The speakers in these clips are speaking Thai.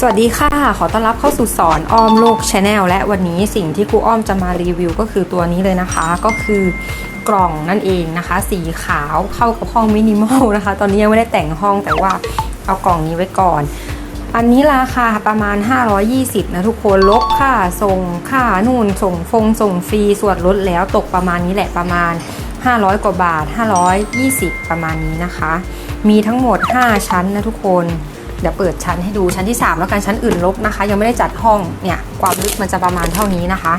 สวัสดีค่ะ ขอต้อนรับเข้าสู่สอนอ้อมโลกชาแนลและวันนี้สิ่งที่ครูอ้อมจะมารีวิวก็คือตัวนี้เลยนะคะ ก็คือกล่องนั่นเองนะคะ สีขาวเข้ากับห้องมินิมอลนะคะ ตอนนี้ยังไม่ได้แต่งห้องแต่ว่าเอากล่องนี้ไว้ก่อน อันนี้ราคาประมาณ 520 นะทุกคนลบค่าส่งค่านู่นส่งฟงส่งฟรีส่วนลดแล้วตกประมาณนี้แหละประมาณ 500 กว่าบาท 520 ประมาณนี้นะคะ มีทั้งหมด 5 ชั้นนะทุกคน เดี๋ยวเปิดชั้นให้ดูชั้นที่ 3 แล้วกันชั้นอื่นลบนะคะ ยังไม่ได้จัดห้องเนี่ยความลึกมันจะประมาณเท่านี้นะคะ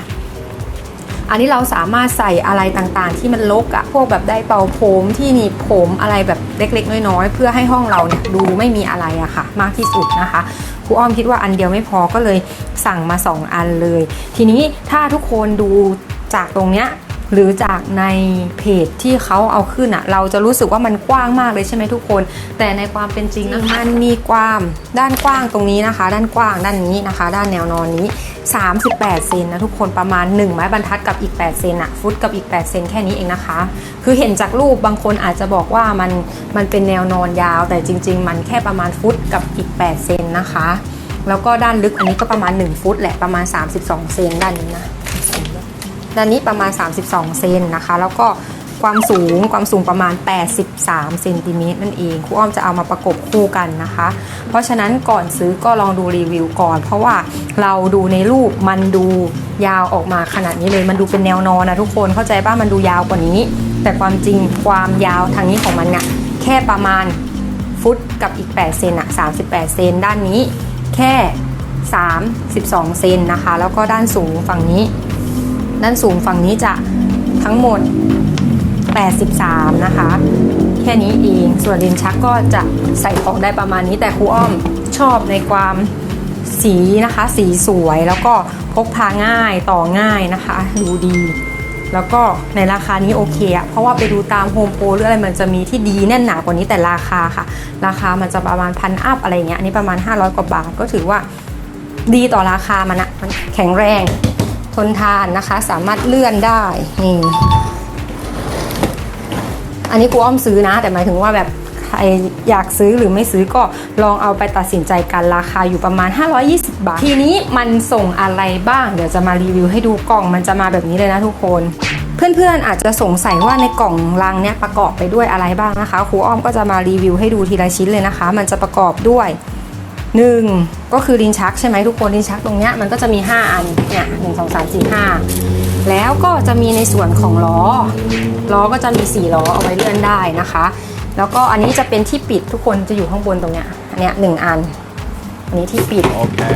อันนี้เราสามารถใส่อะไรต่างๆ ที่มันลกอะพวกแบบได้เป่าผมที่หนีบผมอะไรแบบเล็กๆ น้อยๆ เพื่อให้ห้องเราเนี่ยดูไม่มีอะไรอะค่ะ มากที่สุดนะคะครูอ้อมคิดว่าอันเดียวไม่พอก็เลยสั่งมา 2 อันเลย ทีนี้ถ้าทุกคนดูจากตรงเนี้ย หรือจากในเพจที่เขาเอาขึ้นอะเราจะรู้สึกว่ามันกว้างมากเลยใช่ไหมทุกคน แต่ในความเป็นจริงนะมันมีความด้านกว้างตรงนี้นะคะ ด้านกว้างด้านนี้นะคะ ด้านแนวนอนนี้ 38 เซนนะทุกคนประมาณ 1 ไม้บรรทัดกับอีก 8 เซนอะฟุตกับอีก 8 เซนแค่นี้เองนะคะ คือเห็นจากรูปบางคนอาจจะบอกว่ามันมันเป็นแนวนอนยาว แต่จริง ๆ มันแค่ประมาณฟุตกับอีก 8 เซนนะคะ แล้วก็ด้านลึกอันนี้ก็ประมาณ 1 ฟุตแหละประมาณ 32 เซนด้านนี้นะ ด้านนี้ประมาณ 32 เซนนะคะ แล้วก็ความสูงความสูงประมาณ 83 เซนติเมตรนั่นเองครูอ้อมจะเอามาประกบคู่กันนะคะ เพราะฉะนั้นก่อนซื้อก็ลองดูรีวิวก่อน เพราะว่าเราดูในรูปมันดูยาวออกมาขนาดนี้เลยมันดูเป็นแนวนอนนะทุกคนเข้าใจป่ะมันดูยาวกว่านี้ แต่ความจริงความยาวทางนี้ของมันเนี่ยแค่ประมาณฟุตกับอีก 8 เซนอะ38 เซนด้านนี้แค่ 32 เซนนะคะ แล้วก็ด้านสูงฝั่งนี้ ด้านสูงฝั่งนี้จะทั้งหมด 83 นะคะ แค่นี้เองส่วนลิ้นชักก็จะใส่ของได้ประมาณนี้แต่ครูอ้อมชอบในความสีนะคะ สีสวยแล้วก็พกพาง่ายต่อง่ายนะคะ ดูดี แล้วก็ในราคานี้โอเคอะเพราะว่าไปดูตามโฮมโปรหรืออะไรมันจะมีที่ดีแน่นหนากว่านี้แต่ราคาค่ะ ราคามันจะประมาณพันอัพอะไรเงี้ยอันนี้ประมาณ 500 กว่าบาทก็ถือว่าดีต่อราคามันอะมันแข็งแรง ทนทานนะคะ สามารถเลื่อนได้นี่อันนี้กูอ้อมซื้อนะ แต่หมายถึงว่าแบบใครอยากซื้อหรือไม่ซื้อก็ลองเอาไปตัดสินใจกันราคาอยู่ประมาณ 520 บาท ทีนี้มันส่งอะไรบ้าง เดี๋ยวจะมารีวิวให้ดูกล่องมันจะมาแบบนี้เลยนะทุกคน เพื่อนๆอาจจะสงสัยว่าในกล่องลังเนี้ยประกอบไปด้วยอะไรบ้างนะคะครูอ้อมก็จะมารีวิวให้ดูทีละชิ้นเลยนะคะ มันจะประกอบด้วย หนึ่งก็คือลิ้นชักใช่ไหมทุกคนลิ้นชักตรงเนี้ยมันก็จะมี 5 อันเนี่ยหนึ่งสองสามสี่ห้าแล้วก็จะมีในส่วนของล้อ ล้อก็จะมี 4 ล้อเอาไว้เลื่อนได้นะคะ แล้วก็อันนี้จะเป็นที่ปิดทุกคนจะอยู่ข้างบนตรงเนี้ยอันเนี้ยหนึ่งอัน อันนี้ที่ปิด Okay.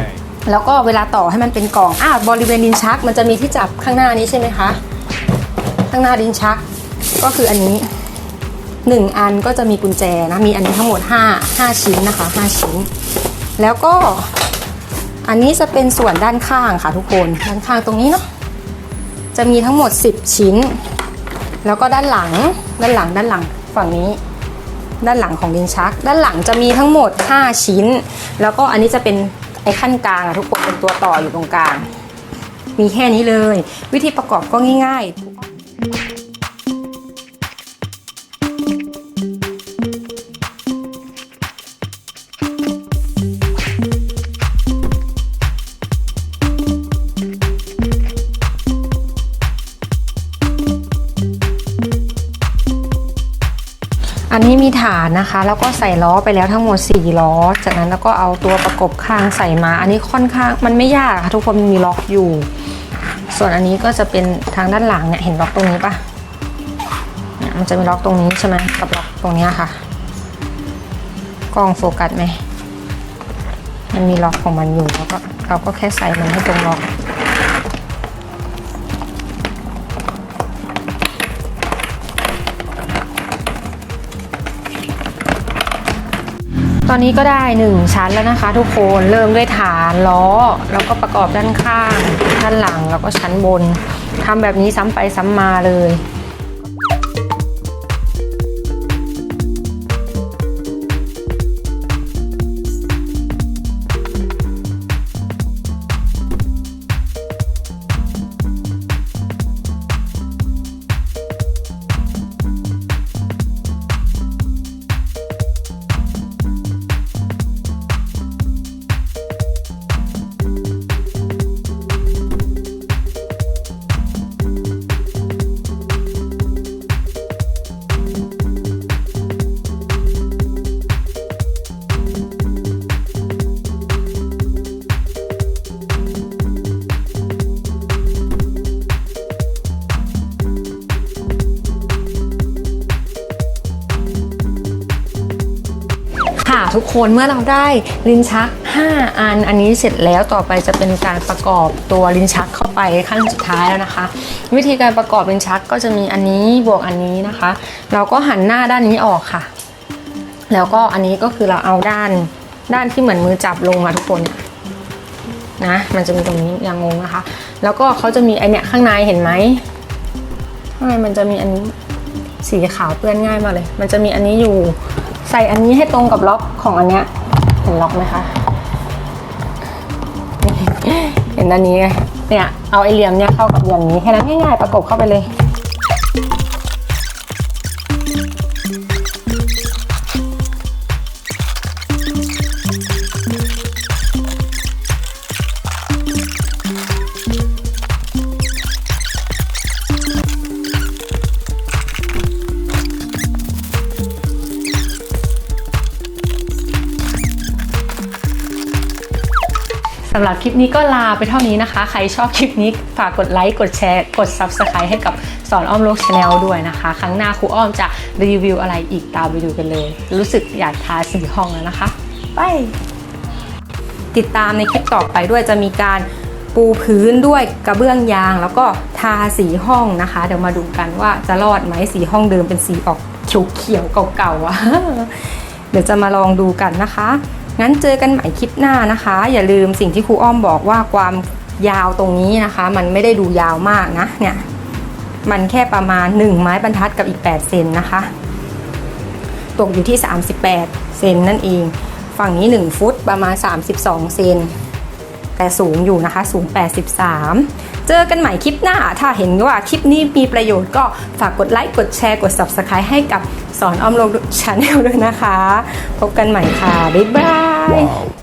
แล้วก็เวลาต่อให้มันเป็นกล่องอ่าบริเวณลิ้นชัก มันจะมีที่จับข้างหน้านี้ใช่ไหมคะ ข้างหน้าลิ้นชักก็คืออันนี้หนึ่งอันก็จะมีกุญแจนะ มีอันนี้ทั้งหมด 5 5 ชิ้นนะคะ 5 ชิ้น แล้วก็อันนี้จะเป็นส่วนด้านข้างค่ะทุกคนด้านข้างตรงนี้เนาะจะมีทั้งหมด 10 ชิ้น แล้วก็ด้านหลังด้านหลังด้านหลังฝั่งนี้ ด้านหลังของลิ้นชัก ด้านหลังจะมีทั้งหมด 5 ชิ้น แล้วก็อันนี้จะเป็นไอ้ขั้นกลางอะทุกคนเป็นตัวต่ออยู่ตรงกลาง มีแค่นี้เลย วิธีประกอบก็ง่าย ๆ อันนี้มีฐานนะคะ แล้วก็ใส่ล้อไปแล้วทั้งหมด 4 ล้อ จากนั้นแล้วก็เอาตัวประกบข้างใส่มา อันนี้ค่อนข้างมันไม่ยากค่ะทุกคนมีล็อกอยู่ ส่วนอันนี้ก็จะเป็นทางด้านหลังเนี่ยเห็นล็อกตรงนี้ปะเนี่ยมันจะมีล็อกตรงนี้ใช่ไหมกับล็อกตรงนี้ค่ะ กล้องโฟกัสไหมมันมีล็อกของมันอยู่แล้วก็เราก็แค่ใส่มันให้ตรงล็อก อนนี้ก็ได้ 1 ชั้นแล้วนะคะ ทุกคนเริ่มด้วยฐานล้อ แล้วก็ประกอบด้านข้าง ด้านหลังแล้วก็ชั้นบนทำแบบนี้ซ้ำไปซ้ำมาเลย ทุกคนเมื่อเราได้ลิ้นชัก 5 อันอันนี้เสร็จแล้วต่อไปจะเป็นการประกอบตัวลิ้นชักเข้าไปขั้นสุดท้ายแล้วนะคะ วิธีการประกอบลิ้นชักก็จะมีอันนี้บวกอันนี้นะคะ เราก็หันหน้าด้านนี้ออกค่ะ แล้วก็อันนี้ก็คือเราเอาด้านด้านที่เหมือนมือจับลงมาทุกคนเนี่ยนะมันจะมีตรงนี้อย่างงงนะคะ แล้วก็เขาจะมีไอเนี้ยข้างในเห็นไหมข้างในมันจะมีอันนี้สีขาวเปื้อนง่ายมากเลย มันจะมีอันนี้อยู่ ใส่อันนี้ให้ตรงกับล็อกของอันเนี้ยเห็นล็อกไหมคะ เห็นอันนี้เนี่ยเอาไอเหลี่ยมเนี่ยเข้ากับเหลี่ยมนี้แค่นั้นง่ายๆประกบเข้าไปเลย หรับคลิปนี้ก็ลาไปเท่านี้นะคะ ใครชอบคลิปนี้ฝากกดไลค์ กดแชร์ กด Subscribe ให้กับสอนอ้อมโลกชาแนลด้วยนะคะ ครั้งหน้าครูอ้อมจะรีวิวอะไรอีกตามไปดูกันเลย รู้สึกอยากทาสีห้องแล้วนะคะไปติดตามในคลิปต่อไปด้วยจะมีการปูพื้นด้วยกระเบื้องยาง แล้วก็ทาสีห้องนะคะ เดี๋ยวมาดูกันว่าจะรอดไหมสีห้องเดิมเป็นสีออกเขียวๆเก่าๆอะเดี๋ยวจะมาลองดูกันนะคะ งั้นเจอกันใหม่คลิปหน้านะคะ อย่าลืมสิ่งที่ครูอ้อมบอกว่าความยาวตรงนี้นะคะ มันไม่ได้ดูยาวมากนะเนี่ยมันแค่ประมาณ 1 ไม้บรรทัดกับอีก 8 เซนนะคะ ตกอยู่ที่ 38 เซนนั่นเอง ฝั่งนี้ 1 ฟุตประมาณ 32 เซนแต่สูงอยู่นะคะ สูง 83 เจอกันใหม่คลิปหน้า ถ้าเห็นว่าคลิปนี้มีประโยชน์ก็ฝากกดไลค์ กดแชร์ กด Subscribe ให้กับสอนอ้อมโลกชาแนลด้วยนะคะ พบกันใหม่ค่ะ บ๊ายบาย Wow.